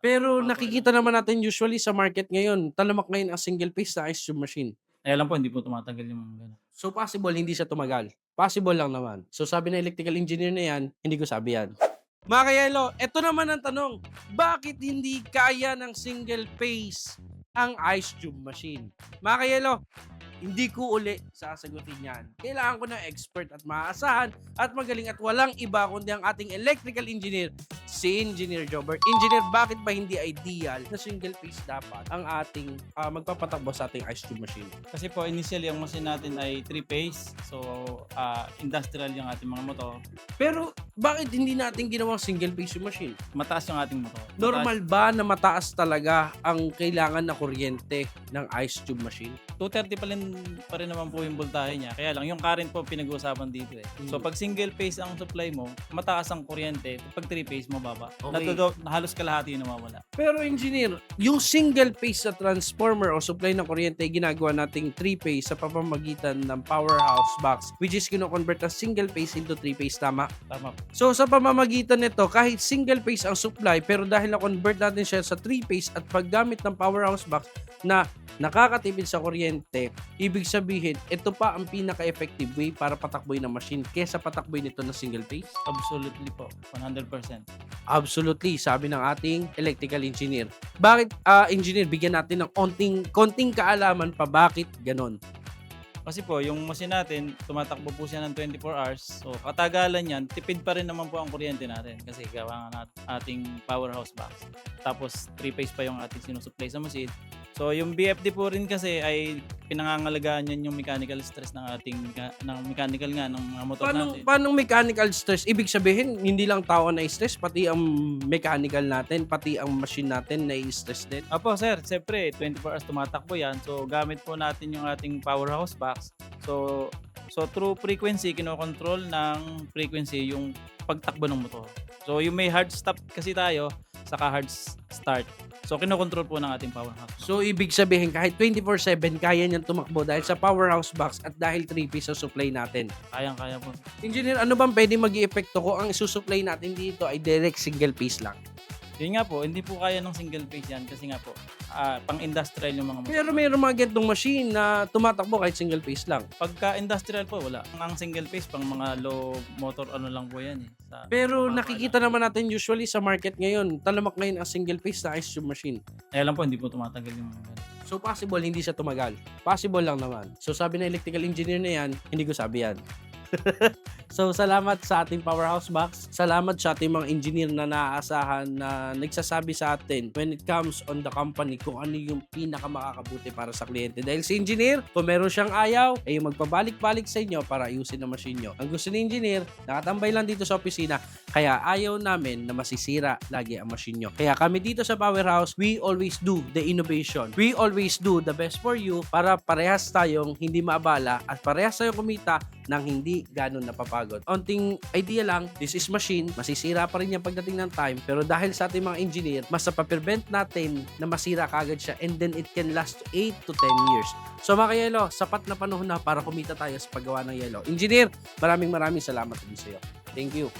Pero nakikita naman natin usually sa market ngayon, talamak ngayon ang single piece na ice tube machine. Eh, alam po hindi po tumatagal yung mga gano'n. So possible hindi siya tumagal. Possible lang naman. So sabi ng electrical engineer na yan, hindi ko sabi yan. Mga kayelo, eto naman ang tanong. Bakit hindi kaya ng single phase ang ice tube machine? Mga kayelo, hindi ko uli sasagutin yan. Kailangan ko ng expert at maasahan at magaling at walang iba kundi ang ating electrical engineer, si Engineer Jobert. Engineer, bakit ba hindi ideal na single phase dapat ang ating ah, magpapatakbo sa ating ice tube machine? Kasi po initially ang machine natin ay 3 phase. So ah, industrial yung ating mga motor. Pero bakit hindi natin ginawang single phase yung machine? Mataas yung ating motor. Mataas- Normal ba na mataas talaga ang kailangan na kuryente ng ice tube machine? 230 pa rin, pa rin naman po yung voltahe niya. Kaya lang, yung current po pinag-uusapan dito eh. So Mm. pag single phase ang supply mo, mataas ang kuryente. Pag 3 phase, mababa. Okay. Natudo, halos kalahati yung nawawala. Pero engineer, yung single phase sa transformer o supply ng kuryente ay ginagawa nating 3 phase sa pamamagitan ng powerhouse box which is kino-convert ang single phase into 3 phase tama. Tama po. So sa pamamagitan nito, kahit single phase ang supply pero dahil na-convert natin siya sa 3 phase at paggamit ng powerhouse box na nakakatipid sa kuryente, ibig sabihin, ito pa ang pinaka-effective way para patakboy ng machine kesa patakboy nito ng single phase. Absolutely po. 100%. Absolutely, sabi ng ating electrical engineer. Bakit, ah, engineer, bigyan natin ng konting, konting kaalaman pa bakit ganon? Kasi po, yung machine natin, tumatakbo po siya ng 24 hours. So, katagalan yan, tipid pa rin naman po ang kuryente natin. Kasi gawa nga ating powerhouse box. Tapos, 3 phase pa yung ating sinusupply sa machine. So, yung BFD po rin kasi ay pinangangalagaan yan yung mechanical stress ng ating, ng mechanical nga, ng mga motor Paano, natin. paano mechanical stress? Ibig sabihin, hindi lang tao na stress, pati ang mechanical natin, pati ang machine natin na stress din. Apo, sir, siyempre, 24 hours tumatakbo yan. So, gamit po natin yung ating powerhouse box. So, so through frequency, kinokontrol ng frequency yung pagtakbo ng motor. So, yung may hard stop kasi tayo, saka hard start. So, kinokontrol po ng ating powerhouse. So, ibig sabihin, kahit 24-7, kaya niyang tumakbo dahil sa powerhouse box at dahil 3 piece sa supply natin. Kayang-kaya po. Engineer, ano bang pwede mag epekto ko ang isusupply natin dito ay direct single piece lang? Yun nga po, hindi po kaya ng single phase yan kasi nga po, ah, pang-industrial yung mga motor. Pero mayroong mga gantong machine na tumatakbo kahit single piece lang. Pagka industrial po, wala. Ang single phase, pang mga low motor, ano lang po yan eh. Sa, Pero Tama nakikita naman natin usually sa market ngayon, talamak ngayon ang single piece na ice tube machine. Eh, alam po, hindi po tumatagal yung mga ganun. So possible hindi siya tumagal. Possible lang naman. So sabi ng electrical engineer na yan, hindi ko sabi yan. so salamat sa ating powerhouse box. Salamat sa ating mga engineer na naaasahan na nagsasabi sa atin when it comes on the company kung ano yung pinaka makakabuti para sa kliyente. Dahil si engineer, kung meron siyang ayaw, ay yung magpabalik-balik sa inyo para ayusin ang machine nyo. Ang gusto ni engineer, nakatambay lang dito sa opisina, kaya ayaw namin na masisira lagi ang machine nyo. Kaya kami dito sa Powerhouse, we always do the innovation. We always do the best for you para parehas tayong hindi maabala at parehas tayong kumita nang hindi ganun napapagod. Onting idea lang, this is machine, masisira pa rin yan pagdating ng time, pero dahil sa ating mga engineer, mas napaprevent natin na masira kagad siya and then it can last 8 to 10 years. So mga kayelo, sapat na panahon na para kumita tayo sa paggawa ng yelo. Engineer, maraming maraming salamat din sa iyo. Thank you.